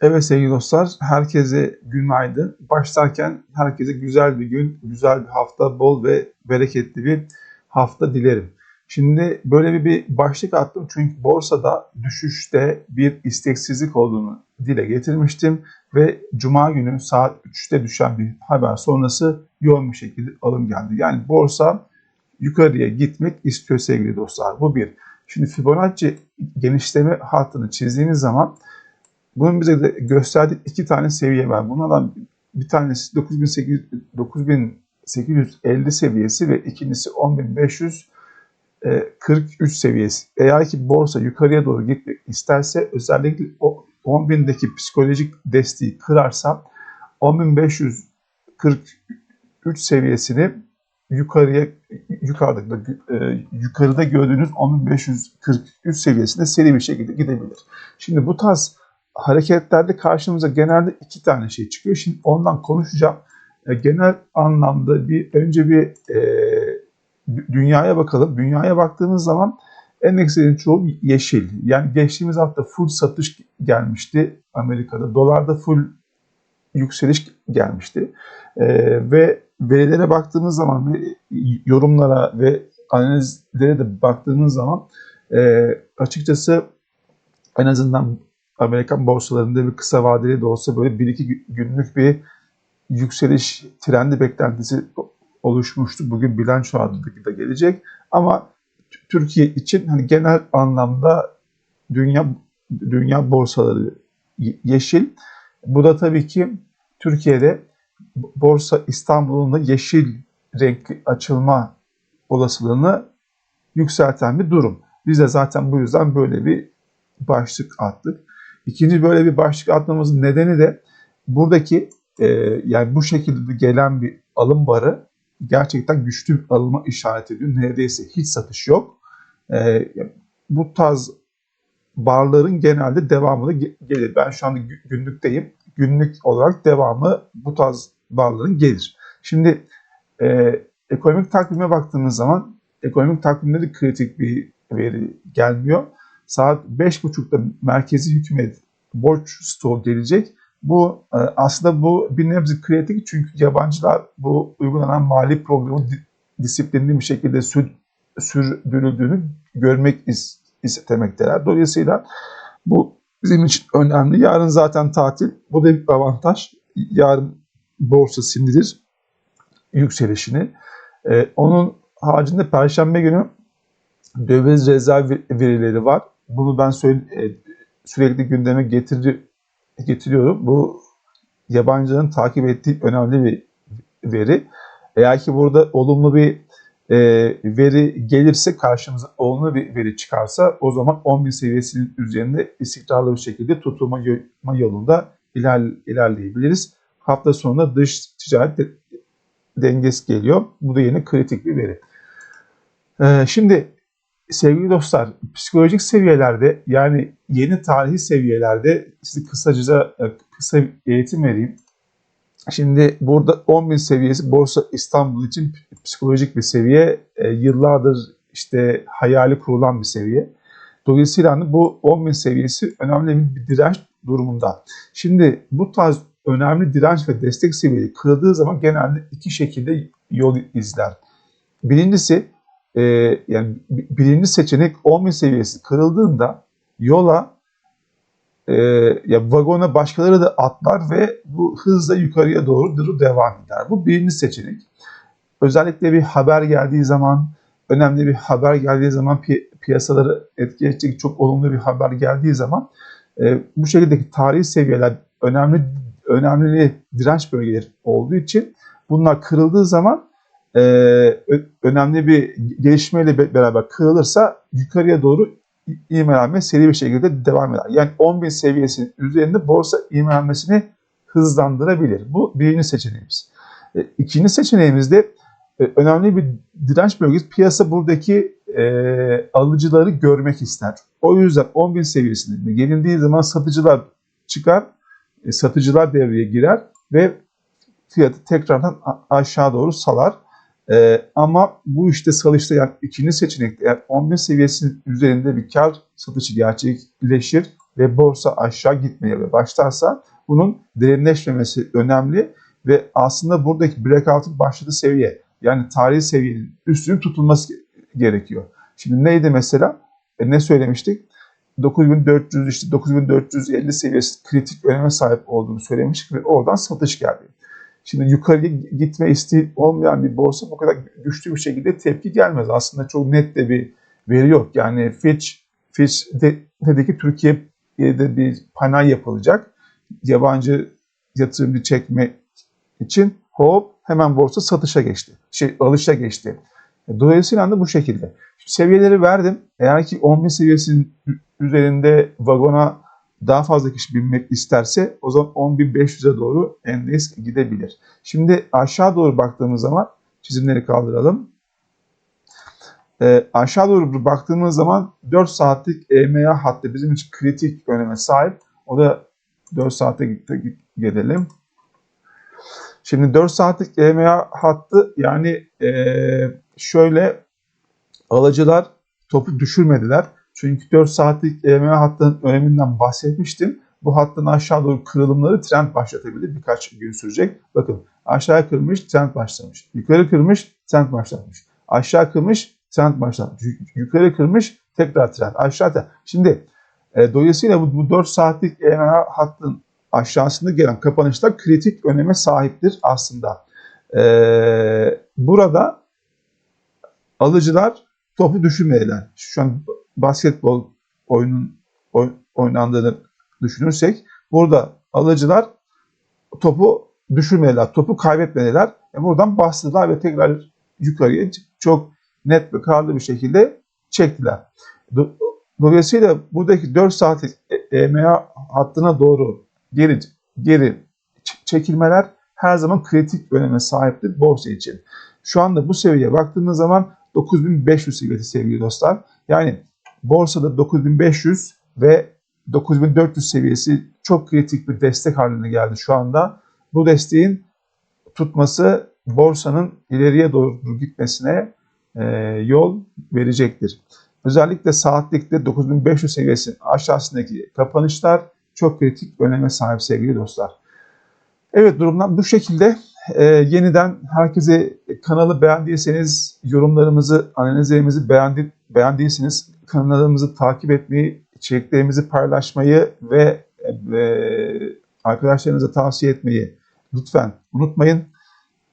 Evet sevgili dostlar, herkese günaydın. Başlarken herkese güzel bir gün, güzel bir hafta, bol ve bereketli bir hafta dilerim. Şimdi böyle bir, bir başlık attım çünkü borsada düşüşte bir isteksizlik olduğunu dile getirmiştim ve Cuma günü saat 3'te düşen bir haber sonrası yoğun bir şekilde alım geldi. Yani borsa yukarıya gitmek istiyor sevgili dostlar. Bu bir. Şimdi Fibonacci genişleme hattını çizdiğiniz zaman bunun bize de gösterdiği iki tane seviye var. Bunlardan bir tanesi 9800, 9850 seviyesi ve ikincisi 10543 seviyesi. Eğer ki borsa yukarıya doğru gitmek isterse özellikle o 10.000'deki psikolojik desteği kırarsa 10.543 seviyesini yukarıya yukarıda e, yukarıda gördüğünüz 10.543 seviyesinde seri bir şekilde gidebilir. Şimdi bu tarz hareketlerde karşımıza genelde iki tane şey çıkıyor. Şimdi ondan konuşacağım. E, genel anlamda bir önce bir e, dünyaya bakalım. Dünyaya baktığımız zaman endekslerin çoğu yeşil. Yani geçtiğimiz hafta full satış gelmişti Amerika'da. Dolarda full yükseliş gelmişti. E, ve verilere baktığımız zaman ve yorumlara ve analizlere de baktığımız zaman e, açıkçası en azından Amerikan borsalarında bir kısa vadeli de olsa böyle bir iki günlük bir yükseliş trendi beklentisi oluşmuştu. Bugün bilanço adındaki de gelecek. Ama Türkiye için hani genel anlamda dünya dünya borsaları yeşil. Bu da tabii ki Türkiye'de borsa İstanbul'un da yeşil renkli açılma olasılığını yükselten bir durum. Biz de zaten bu yüzden böyle bir başlık attık. İkinci böyle bir başlık atmamızın nedeni de buradaki e, yani bu şekilde gelen bir alım barı gerçekten güçlü bir alıma işaret ediyor. Neredeyse hiç satış yok. E, bu tarz barların genelde devamı da gelir. Ben şu anda günlükteyim. Günlük olarak devamı bu tarz barların gelir. Şimdi e, ekonomik takvime baktığımız zaman ekonomik takvimde de kritik bir veri gelmiyor saat 5.30'da merkezi hükümet borç stoğu gelecek. Bu e, aslında bu bir nebze kritik çünkü yabancılar bu uygulanan mali programın disiplinli bir şekilde sür, sürdürüldüğünü görmek istemekteler. Dolayısıyla bu bizim için önemli. Yarın zaten tatil. Bu da bir avantaj. Yarın borsa sindirir yükselişini. Ee, onun haricinde Perşembe günü döviz rezerv verileri var. Bunu ben söyle, e, sürekli gündeme getiri, getiriyorum. Bu yabancıların takip ettiği önemli bir veri. Eğer ki burada olumlu bir e, veri gelirse karşımıza olumlu bir veri çıkarsa o zaman 10.000 seviyesinin üzerinde istikrarlı bir şekilde tutulma yolunda iler, ilerleyebiliriz. Hafta sonunda dış ticaret de, dengesi geliyor. Bu da yine kritik bir veri. Ee, şimdi sevgili dostlar psikolojik seviyelerde yani yeni tarihi seviyelerde size kısaca e, kısa eğitim vereyim. Şimdi burada 10.000 seviyesi Borsa İstanbul için psikolojik bir seviye. E, yıllardır işte hayali kurulan bir seviye. Dolayısıyla hani bu 10.000 seviyesi önemli bir direnç durumunda. Şimdi bu tarz önemli direnç ve destek seviyeleri kırıldığı zaman genelde iki şekilde yol izler. Birincisi e, yani birinci seçenek 10.000 seviyesi kırıldığında yola e, ya vagona başkaları da atlar ve bu hızla yukarıya doğru devam eder. Bu birinci seçenek. Özellikle bir haber geldiği zaman, önemli bir haber geldiği zaman pi piyasaları etkileyecek çok olumlu bir haber geldiği zaman e, bu şekildeki tarihi seviyeler önemli önemli direnç bölgeleri olduğu için bunlar kırıldığı zaman e, önemli bir gelişmeyle beraber kırılırsa yukarıya doğru ivmelenme seri bir şekilde devam eder. Yani 10.000 seviyesinin üzerinde borsa ivmelenmesini hızlandırabilir. Bu birinci seçeneğimiz. E, ikinci seçeneğimiz de e, önemli bir direnç bölgesi. Piyasa buradaki e, alıcıları görmek ister. O yüzden 10.000 seviyesinde gelindiği zaman satıcılar çıkar, e, satıcılar devreye girer ve fiyatı tekrardan aşağı doğru salar. Ee, ama bu işte salışta yani ikinci seçenekte eğer 11 seviyesinin üzerinde bir kar satışı gerçekleşir ve borsa aşağı gitmeye başlarsa bunun derinleşmemesi önemli ve aslında buradaki breakout'un başladığı seviye yani tarihi seviyenin üstünün tutulması gerekiyor. Şimdi neydi mesela? E, ne söylemiştik? 9400 işte 9450 seviyesi kritik öneme sahip olduğunu söylemiştik ve oradan satış geldi. Şimdi yukarıya gitme isteği olmayan bir borsa bu kadar güçlü bir şekilde tepki gelmez. Aslında çok net de bir veri yok. Yani Fitch, Fitch de, dedi ki Türkiye'de bir panel yapılacak. Yabancı yatırımcı çekme için hop hemen borsa satışa geçti. Şey alışa geçti. Dolayısıyla da bu şekilde. Seviyeleri verdim. Eğer ki 10.000 seviyesinin üzerinde vagona daha fazla kişi binmek isterse o zaman 10.500'e doğru endeks gidebilir. Şimdi aşağı doğru baktığımız zaman çizimleri kaldıralım. E, aşağı doğru baktığımız zaman 4 saatlik EMA hattı bizim için kritik öneme sahip. O da 4 saate gelelim. Şimdi 4 saatlik EMA hattı yani e, şöyle alıcılar topu düşürmediler. Çünkü 4 saatlik EMA hattının öneminden bahsetmiştim. Bu hattın aşağı doğru kırılımları trend başlatabilir. Birkaç gün sürecek. Bakın aşağı kırmış, trend başlamış. Yukarı kırmış, trend başlatmış. Aşağı kırmış, trend başlatmış. Yukarı kırmış, tekrar trend. Aşağı trend. Şimdi e, dolayısıyla bu, bu 4 saatlik EMA hattının aşağısında gelen kapanışlar kritik öneme sahiptir aslında. E, burada alıcılar topu düşürmediler. Şu an basketbol oyunun oynandığını düşünürsek burada alıcılar topu düşürmediler, topu kaybetmediler. E buradan bastılar ve tekrar yukarıya çok net ve kararlı bir şekilde çektiler. Dolayısıyla buradaki 4 saatlik EMA hattına doğru geri geri çekilmeler her zaman kritik öneme sahiptir borsa için. Şu anda bu seviyeye baktığımız zaman 9500 seviyesi sevgili dostlar. Yani borsada 9500 ve 9400 seviyesi çok kritik bir destek haline geldi şu anda. Bu desteğin tutması borsanın ileriye doğru gitmesine e, yol verecektir. Özellikle saatlikte 9500 seviyesinin aşağısındaki kapanışlar çok kritik öneme sahip sevgili dostlar. Evet durumlar bu şekilde. Ee, yeniden herkese kanalı beğendiyseniz yorumlarımızı, analizlerimizi beğendi, beğendiyseniz kanalımızı takip etmeyi, içeriklerimizi paylaşmayı ve e, arkadaşlarınıza tavsiye etmeyi lütfen unutmayın.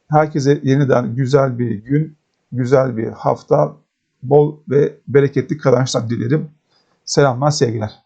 Herkese yeniden güzel bir gün, güzel bir hafta, bol ve bereketli kazançlar dilerim. Selamlar, sevgiler.